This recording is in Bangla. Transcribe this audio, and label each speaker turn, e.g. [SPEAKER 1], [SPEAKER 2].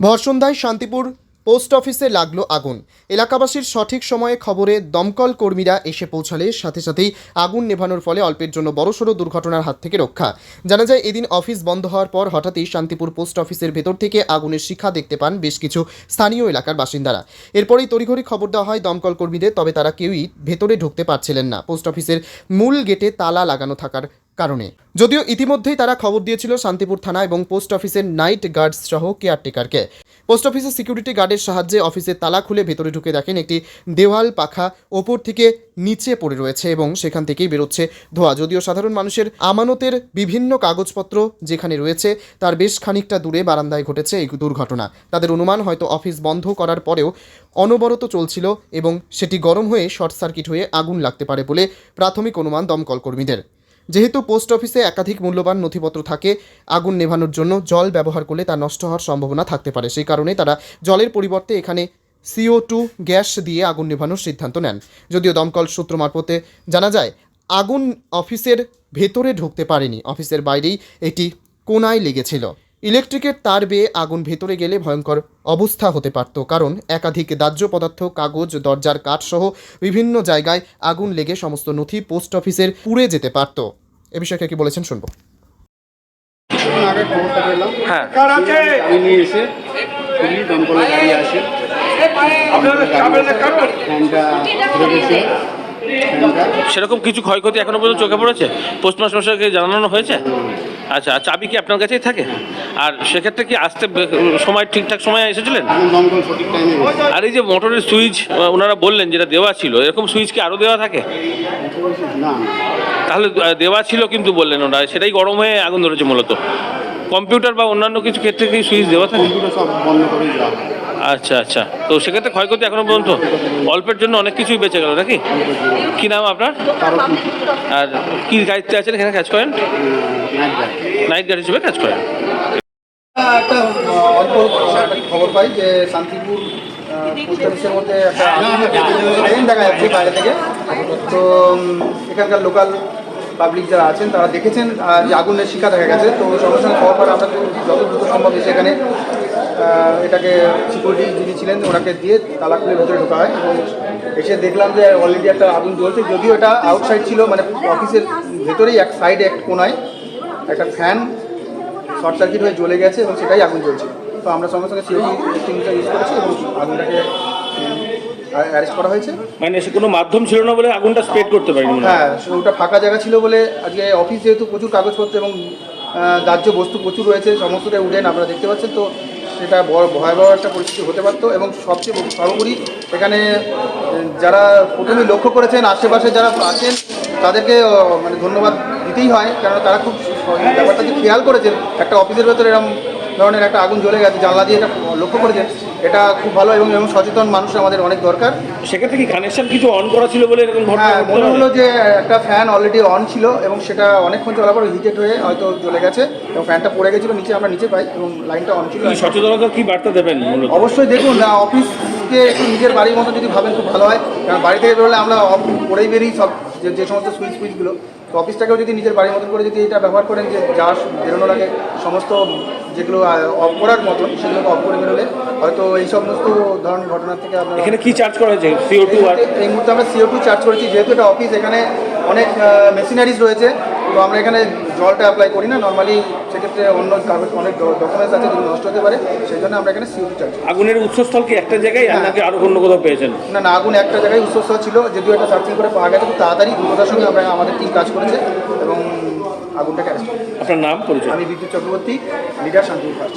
[SPEAKER 1] ভরসন্ধ্যায় শান্তিপুর পোস্ট অফিসে লাগল আগুন। এলাকাবাসীর সঠিক সময়ে খবরে দমকল কর্মীরা এসে পৌঁছালে সাথে সাথেই আগুন নেভানোর ফলে অল্পের জন্য বড়সড় দুর্ঘটনার হাত থেকে রক্ষা। জানা যায়, এদিন অফিস বন্ধ হওয়ার পর হঠাৎই শান্তিপুর পোস্ট অফিসের ভেতর থেকে আগুনের শিখা দেখতে পান বেশ কিছু স্থানীয় এলাকার বাসিন্দারা। এরপরেই তড়িঘড়ি খবর দেওয়া হয় দমকল কর্মীদের, তবে তারা কেউই ভেতরে ঢুকতে পারছিলেন না। পোস্ট অফিসের মূল গেটে তালা লাগানো থাকার কারণে। যদিও ইতিমধ্যেই তারা খবর দিয়েছিল শান্তিপুর থানা এবং পোস্ট অফিসের নাইট গার্ডস সহ কেয়ারটেকারকে। পোস্ট অফিসের সিকিউরিটি গার্ডের সাহায্যে অফিসের তালা খুলে ভেতরে ঢুকে দেখেন একটি দেওয়াল পাখা ওপর থেকে নিচে পড়ে রয়েছে এবং সেখান থেকেই বেরোচ্ছে ধোঁয়া। যদিও সাধারণ মানুষের আমানতের বিভিন্ন কাগজপত্র যেখানে রয়েছে, তার বেশ খানিকটা দূরে বারান্দায় ঘটেছে এই দুর্ঘটনা। তাদের অনুমান হয়তো অফিস বন্ধ করার পরেও অনবরত চলছিল এবং সেটি গরম হয়ে শর্ট সার্কিট হয়ে আগুন লাগতে পারে বলে প্রাথমিক অনুমান দমকল কর্মীদের যেহেতু পোস্ট অফিসে একাধিক মূল্যবান নথিপত্র থাকে, আগুন নেভানোর জন্য জল ব্যবহার করলে তা নষ্ট হওয়ার সম্ভাবনা থাকতে পারে। সেই কারণে তারা জলের পরিবর্তে এখানে সিও টু গ্যাস দিয়ে আগুন নেভানোর সিদ্ধান্ত নেন। যদিও দমকল সূত্র মারফতে জানা যায়, আগুন অফিসের ভেতরে ঢুকতে পারেনি। অফিসের বাইরেই এটি কোনায় লেগেছিল। ইলেকট্রিকের তার বেয়ে আগুন ভেতরে গেলে ভয়ঙ্কর অবস্থা হতে পারত, কারণ একাধিক দাহ্য পদার্থ, কাগজ, দরজার কাঠ সহ বিভিন্ন জায়গায় আগুন লেগে সমস্ত নথি পোস্ট অফিসের পুড়ে যেতে পারত। এ বিষয়ে কে কি বলেছেন শুনব।
[SPEAKER 2] আগে খবরটা পেলাম
[SPEAKER 3] হ্যাঁ।
[SPEAKER 2] আমি নিয়ে এসে খুবই দমকলে গাড়ি আসে ফ্যানটা ঘুরে গেছে ফ্যানটা
[SPEAKER 3] সেরকম কিছু ক্ষয়ক্ষতি এখনও পর্যন্ত চোখে পড়েছে? পোস্টমাস্টার মশাইকে জানানো হয়েছে? আচ্ছা আর চাবি কি আপনার কাছেই থাকে? আর সেক্ষেত্রে কি আসতে সময় ঠিকঠাক সময় এসেছিলেন? আর এই যে মোটরের সুইচ ওনারা বললেন যেটা দেওয়া ছিল এরকম সুইচ কি আরও দেওয়া থাকে?
[SPEAKER 2] না
[SPEAKER 3] তাহলে দেওয়া ছিল কিন্তু বললেন ওরা সেটাই গরম হয়ে আগুন ধরেছে মূলত। কম্পিউটার বা অন্যান্য কিছু ক্ষেত্রে কি সুইচ দেওয়া থাকে? আচ্ছা আচ্ছা। তো সেক্ষেত্রে ক্ষয়ক্ষতি এখনও পর্যন্ত? অল্পের জন্য অনেক কিছুই বেঁচে গেল নাকি? কি নাম আপনার? আর কি দায়িত্বে আছেন এখানে কাজ করেন?
[SPEAKER 2] নাইট গাড়ি
[SPEAKER 3] গার্ড হিসেবে কাজ করেন।
[SPEAKER 4] একটা অল্প খবর পাই যে শান্তিপুর পোস্ট অফিসের মধ্যে একটা দেখা যাচ্ছে বাইরে থেকে। তো এখানকার লোকাল পাবলিক যারা আছেন, তারা দেখেছেন যে আগুনের শিকা দেখা গেছে। তো সঙ্গে সঙ্গে খবর পর আমরা যত দ্রুত সম্ভব এসে এখানে এটাকে সিকিউরিটি যিনি ছিলেন, ওনাকে দিয়ে তালা খুলে ভেতরে ঢোকা হয়। এবং এসে দেখলাম যে অলরেডি একটা আগুন জ্বলছে। যদিও এটা আউটসাইড ছিল মানে অফিসের ভেতরেই এক সাইডে এক কোনায় একটা ফ্যান শর্ট সার্কিট হয়ে জ্বলে গেছে এবং সেটাই আগুন জ্বলছে। তো আমরা সঙ্গে সঙ্গে সিওটি ইউজ করেছি এবং আগুনটাকে অ্যারেস্ট করা হয়েছে?
[SPEAKER 3] মানে সে কোনো মাধ্যম ছিল না বলে আগুনটা স্প্রেড করতে পারিনি হ্যাঁ?
[SPEAKER 4] ওটা ফাঁকা জায়গা ছিল বলে আজকে অফিস যেহেতু প্রচুর কাগজপত্র এবং দাহ্য বস্তু প্রচুর রয়েছে সমস্তটাই উঠেন আপনারা দেখতে পাচ্ছেন তো সেটা বড় ভয়াবহ একটা পরিস্থিতি হতে পারতো এবং সবচেয়ে সর্বোপরি এখানে যারা প্রথমে লক্ষ্য করেছেন আশেপাশে যারা আছেন তাদেরকে মানে ধন্যবাদ দিতেই হয় কারণ তারা খুব ব্যাপারটা যে খেয়াল করেছেন। একটা অফিসের ভেতরে এরকম ধরনের একটা আগুন জ্বলে গেছে জানলা দিয়ে এটা লক্ষ্য করেছেন এটা খুব ভালো এবং এবং সচেতন মানুষ আমাদের অনেক দরকার।
[SPEAKER 3] সেক্ষেত্রে কি কানেকশন কিছু অন করা ছিল বলে এরকম
[SPEAKER 4] হ্যাঁ মনে হলো যে একটা ফ্যান অলরেডি অন ছিল এবং সেটা অনেকক্ষণ চলার পর হিটেড হয়ে হয়তো চলে গেছে এবং ফ্যানটা পড়ে গেছিল নিচে আমরা নিচে পাই এবং লাইনটা অন ছিল।
[SPEAKER 3] সচেতনতা কি বার্তা দেবেন
[SPEAKER 4] অবশ্যই দেখুন না অফিসকে একটু নিজের বাড়ির মতো যদি ভাবেন খুব ভালো হয়। কারণ বাড়ি থেকে বেরোলে আমরা অফ- পরেই বেরিয়ে সব যে সমস্ত সুইচ সুইচগুলো তো অফিসটাকেও যদি নিজের বাড়ির মতন করে যদি এটা ব্যবহার করেন যে যা বেরোনোর আগে সমস্ত যেগুলো অফ করার মতন সেগুলোকে অফ করে বেরোলে হয়তো এই সমস্ত ধরনের ঘটনা থেকে আপনার
[SPEAKER 3] এখানে কি চার্জ করা হয়েছে? সিও টু
[SPEAKER 4] এই মুহূর্তে আমরা সিও টু চার্জ করেছি যেহেতু এটা অফিস এখানে অনেক মেশিনারিজ রয়েছে তো আমরা এখানে জলটা অ্যাপ্লাই করি না। নর্মালি সেক্ষেত্রে অন্য কাগজ অনেক ডকুমেন্টস আছে যদি নষ্ট হতে পারে। সেই জন্য আমরা এখানে সিউরি চাই চার্জ
[SPEAKER 3] আগুনের উৎসস্থল কি একটা জায়গায় আর
[SPEAKER 4] আরও
[SPEAKER 3] নাকি অন্য কোথাও পেয়েছেন?
[SPEAKER 4] না না আগুন একটা জায়গায় উৎসস্থল ছিল। যদিও একটা সার্চিং করে পাওয়া গেছে খুব তাড়াতাড়ি দ্রুততার সঙ্গে আমরা আমাদের টিম কাজ করেছে এবং আগুনটাকে
[SPEAKER 3] আপনার নাম পরিচয়?
[SPEAKER 4] আমি বিদ্যুৎ চক্রবর্তী লিডার শান্তিপুর ফার্স্ট